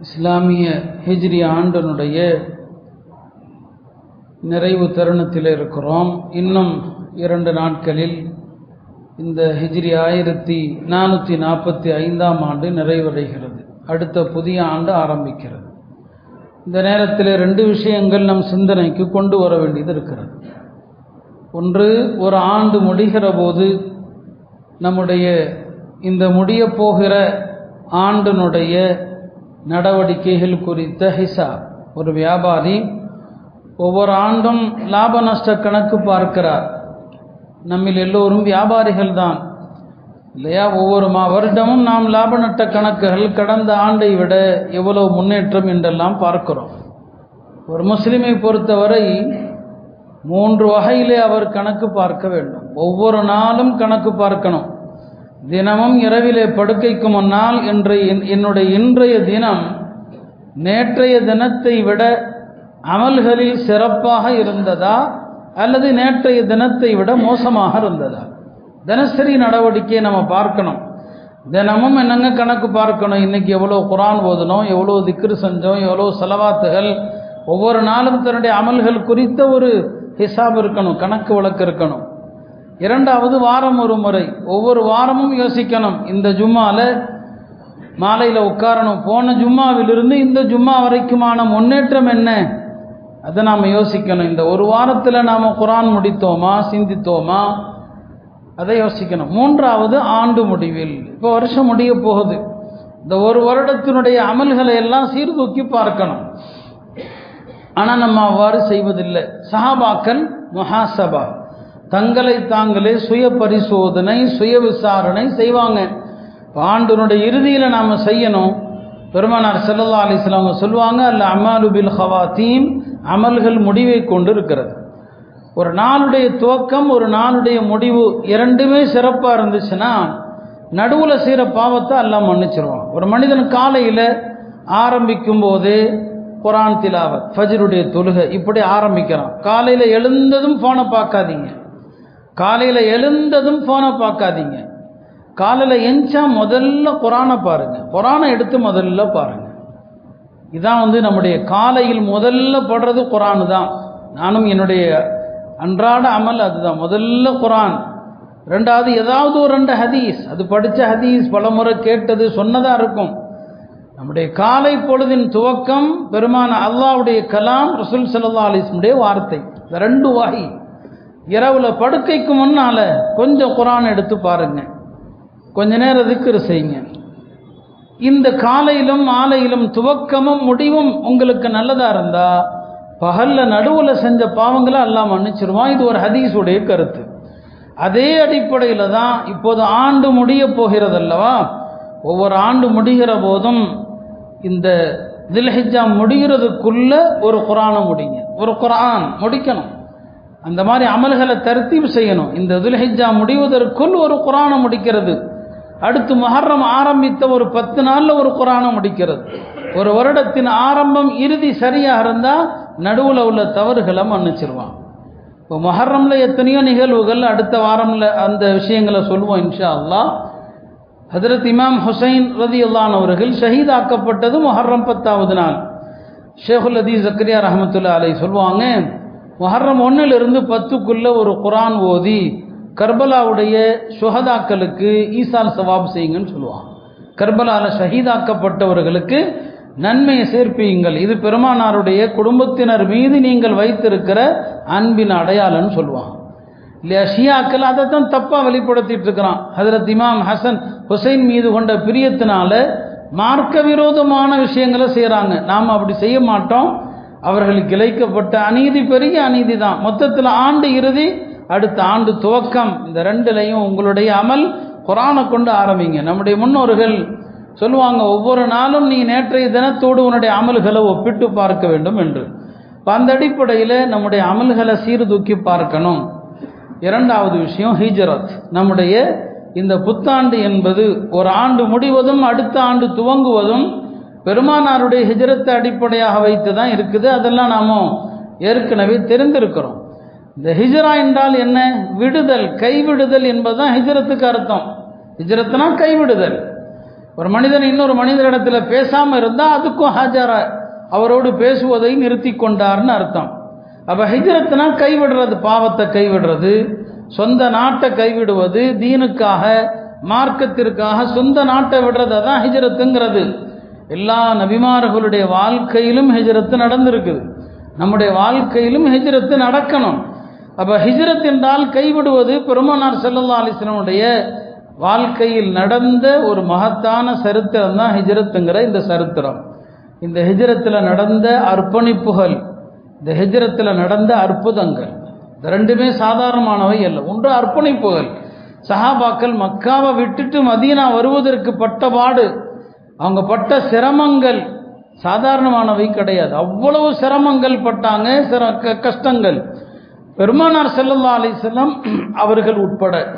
இஸ்லாமிய ஹிஜ்ரி ஆண்டனுடைய நிறைவு தருணத்தில் இருக்கிறோம். இன்னும் இரண்டு நாட்களில் இந்த ஹிஜ்ரி ஆயிரத்தி நானூற்றி நாற்பத்தி ஐந்தாம் ஆண்டு நிறைவடைகிறது. அடுத்த புதிய ஆண்டு ஆரம்பிக்கிறது. இந்த நேரத்தில் ரெண்டு விஷயங்கள் நம் சிந்தனைக்கு கொண்டு வர வேண்டியது இருக்கிறது. ஒன்று ஒரு ஆண்டு முடிகிற போது நம்முடைய இந்த முடிய போகிற ஆண்டினுடைய நடவடிக்கைகள் குறித்த ஹிசாப். ஒரு வியாபாரி ஒவ்வொரு ஆண்டும் லாப நஷ்ட கணக்கு பார்க்கிறார். நம்மில் எல்லோரும் வியாபாரிகள் தான். இல்லையா? ஒவ்வொரு மா வருடமும் நாம் லாப நட்ட கணக்குகள் கடந்த ஆண்டை விட எவ்வளவு முன்னேற்றம் என்றெல்லாம் பார்க்கிறோம். ஒரு முஸ்லிமை பொறுத்தவரை மூன்று வகையிலே அவர் கணக்கு பார்க்க வேண்டும். ஒவ்வொரு நாளும் கணக்கு பார்க்கணும். தினமும் இரவிலே படுக்கைக்கு முன்னால் இன்றைய என்னுடைய இன்றைய தினம் நேற்றைய தினத்தை விட அமல்களில் சிறப்பாக இருந்ததா அல்லது நேற்றைய தினத்தை விட மோசமாக இருந்ததா? தினசரி நடவடிக்கையை நம்ம பார்க்கணும். தினமும் என்னங்க கணக்கு பார்க்கணும்? இன்னைக்கு எவ்வளோ குரான் ஓதணும் எவ்வளோ திக்ரு செஞ்சோம் எவ்வளோ செலவாத்துகள்? ஒவ்வொரு நாளும் தன்னுடைய அமல்கள் குறித்த ஒரு ஹிசாப் இருக்கணும் கணக்கு வழக்கு இருக்கணும். இரண்டாவது வாரம் ஒரு முறை. ஒவ்வொரு வாரமும் யோசிக்கணும். இந்த ஜும்மாவில் மாலையில் உட்காரணும். போன ஜும்மாவிலிருந்து இந்த ஜும்மா வரைக்குமான முன்னேற்றம் என்ன? அதை நாம் யோசிக்கணும். இந்த ஒரு வாரத்தில் நாம் குரான் முடித்தோமா? சிந்தித்தோமா? அதை யோசிக்கணும். மூன்றாவது ஆண்டு முடிவில். இப்போ வருஷம் முடிய போகுது. இந்த ஒரு வருடத்தினுடைய அமல்களை எல்லாம் சீர்தூக்கி பார்க்கணும். ஆனால் நம்ம அவ்வாறு செய்வதில்லை. சஹாபாக்கள் முஹாசபா. தங்களை தாங்களே சுய பரிசோதனை சுய விசாரணை செய்வாங்க. இப்போ இறுதியில் நாம் செய்யணும். பெருமானார் செல்லல்லா அலிஸ்லாம் அவங்க சொல்லுவாங்க அல்ல அமாலுபில் ஹவாத்தீம் அமல்கள் முடிவை கொண்டு இருக்கிறது ஒரு நாளுடைய துவக்கம் ஒரு நாளுடைய முடிவு இரண்டுமே சிறப்பாக இருந்துச்சுன்னா நடுவில் செய்கிற பாவத்தை எல்லாம் மன்னிச்சிருவான். ஒரு மனிதன் காலையில் ஆரம்பிக்கும் போது குரான் திலாவத் ஃபஜருடைய தொழுகை இப்படி ஆரம்பிக்கிறான். காலையில் எழுந்ததும் ஃபோனை பார்க்காதீங்க. காலையில் எழுந்ததும் ஃபோனை பார்க்காதீங்க. காலையில் எஞ்சா முதல்ல குரானை பாருங்கள் குரானை எடுத்து முதல்ல பாருங்கள் இதான் வந்து நம்முடைய காலையில் முதல்ல படுறது குரானு தான். நானும் என்னுடைய அன்றாட அமல் அதுதான். முதல்ல குரான். ரெண்டாவது ஏதாவது ஒரு ரெண்டு ஹதீஸ். அது படித்த ஹதீஸ் பலமுறை கேட்டது சொன்னதாக இருக்கும். நம்முடைய காலை பொழுதின் துவக்கம் பெருமான அல்லாவுடைய கலாம் ரசூல் சல்லா அலிஸ்முடைய வார்த்தை. இந்த ரெண்டு வாகி இரவுல படுக்கைக்கு முன்னால கொஞ்சம் குரான் எடுத்து பாருங்க. கொஞ்ச நேரம் திக்கிற செய்யுங்க. இந்த காலையிலும் மாலையிலும் துவக்கமும் முடிவும் உங்களுக்கு நல்லதா இருந்தா பகல்ல நடுவில் செஞ்ச பாவங்களை எல்லாம் மன்னிச்சிருவான். இது ஒரு ஹதீஸுடைய கருத்து. அதே அடிப்படையில் தான் இப்போது ஆண்டு முடிய போகிறது அல்லவா? ஒவ்வொரு ஆண்டு முடிகிற போதும் இந்த தில்ஹிஜா முடிகிறதுக்குள்ள ஒரு குரானை முடிங்க. ஒரு குரான் முடிக்கணும். அந்த மாதிரி அமல்களை தர்த்தீப் செய்யணும். இந்த துல்ஹிஜா முடிவதற்குள் ஒரு குரானை முடிக்கிறது. அடுத்து மஹர்ரம் ஆரம்பித்த ஒரு பத்து நாளில் ஒரு குரானை முடிக்கிறது. ஒரு வருடத்தின் ஆரம்பம் இறுதி சரியாக இருந்தால் நடுவில் உள்ள தவறுகளை மன்னிச்சிருவான். இப்போ மொஹர்ரமில் எத்தனையோ நிகழ்வுகள் அடுத்த வாரமில் அந்த விஷயங்களை சொல்லுவோம் இன்ஷா அல்லா ஹதரத் இமாம் ஹுசைன் ரதி அல்லான் அவர்கள் ஷஹீதாக்கப்பட்டது மொஹர்ரம் பத்தாவது நாள். ஷேகுல் அதி ஜக்கரியா ரஹமத்துல்லா அலை சொல்லுவாங்க மொஹர்ரம் ஒன்றிலிருந்து பத்துக்குள்ள ஒரு குரான் ஓதி கர்பலாவுடைய சுஹதாக்களுக்கு ஈசால் சவாப் செய்யுங்கன்னு சொல்லுவான் கர்பலாவில் ஷஹீதாக்கப்பட்டவர்களுக்கு நன்மையை சேர்ப்பியுங்கள் இது பெருமானாருடைய குடும்பத்தினர் மீது நீங்கள் வைத்திருக்கிற அன்பின் அடையாளம்னு சொல்லுவான் இல்லையா? ஷியாக்கள் அதை தான் தப்பாக வெளிப்படுத்திட்டு இருக்கிறான். ஹதரத் இமாம் ஹசன் ஹுசைன் மீது கொண்ட பிரியத்தினால மார்க்க விரோதமான விஷயங்களை செய்கிறாங்க நாம் அப்படி செய்ய மாட்டோம். அவர்களுக்கு இழைக்கப்பட்ட அநீதி பெரிய அநீதி தான் மொத்தத்தில் ஆண்டு இறுதி அடுத்த ஆண்டு துவக்கம். இந்த ரெண்டுலையும் உங்களுடைய அமல் குரானை கொண்டு ஆரம்பிங்க. நம்முடைய முன்னோர்கள் சொல்லுவாங்க ஒவ்வொரு நாளும் நீ நேற்றைய தினத்தோடு உன்னுடைய அமல்களை ஒப்பிட்டு பார்க்க வேண்டும் என்று. அந்த அடிப்படையில் நம்முடைய அமல்களை சீர்தூக்கி பார்க்கணும். இரண்டாவது விஷயம் ஹிஜரத். நம்முடைய இந்த புத்தாண்டு என்பது ஒரு ஆண்டு முடிவதும் அடுத்த ஆண்டு துவங்குவதும் பெருமானாருடைய ஹிஜரத்தை அடிப்படையாக வைத்து தான் இருக்குது. அதெல்லாம் நாம் ஏற்கனவே தெரிந்திருக்கிறோம். இந்த ஹிஜரா என்றால் என்ன? விடுதல் கைவிடுதல் என்பதுதான் ஹிஜரத்துக்கு அர்த்தம். ஹிஜரத்னா கைவிடுதல். ஒரு மனிதன் இன்னொரு மனிதரிடத்தில் பேசாமல் இருந்தால் அதுக்கும் ஹாஜரா. அவரோடு பேசுவதை நிறுத்தி கொண்டார்னு அர்த்தம். அப்போ ஹிஜ்ரத்னா கைவிடுறது பாவத்தை கைவிடுறது சொந்த நாட்டை கைவிடுவது தீனுக்காக மார்க்கத்திற்காக சொந்த நாட்டை விடுறதை தான் ஹிஜரத்துங்கிறது. எல்லா நபிமார்களுடைய வாழ்க்கையிலும் ஹிஜரத்து நடந்திருக்குது. நம்முடைய வாழ்க்கையிலும் ஹிஜரத்து நடக்கணும். அப்போ ஹிஜ்ரத் என்றால் கைவிடுவது பெருமானார் செல்லல்லா அலைஹி வாழ்க்கையில் நடந்த ஒரு மகத்தான சரித்திரம் தான் ஹிஜ்ரத்துங்கிற இந்த சரித்திரம். இந்த ஹிஜ்ரத்தில் நடந்த அர்ப்பணிப்புகள் இந்த ஹிஜ்ரத்தில் நடந்த அற்புதங்கள் இந்த ரெண்டுமே சாதாரணமானவை அல்ல. ஒன்று அர்ப்பணிப்புகள். சஹாபாக்கள் மக்காவை விட்டுட்டு மதீனா வருவதற்கு பட்ட பாடு அவங்க பட்ட சிரமங்கள் சாதாரணமானவை கிடையாது. அவ்வளவு சிரமங்கள் பட்டாங்க சிர க- கஷ்டங்கள். பெருமானார் செல்லல்லா அலிசல்லாம் அவர்கள் உட்பட.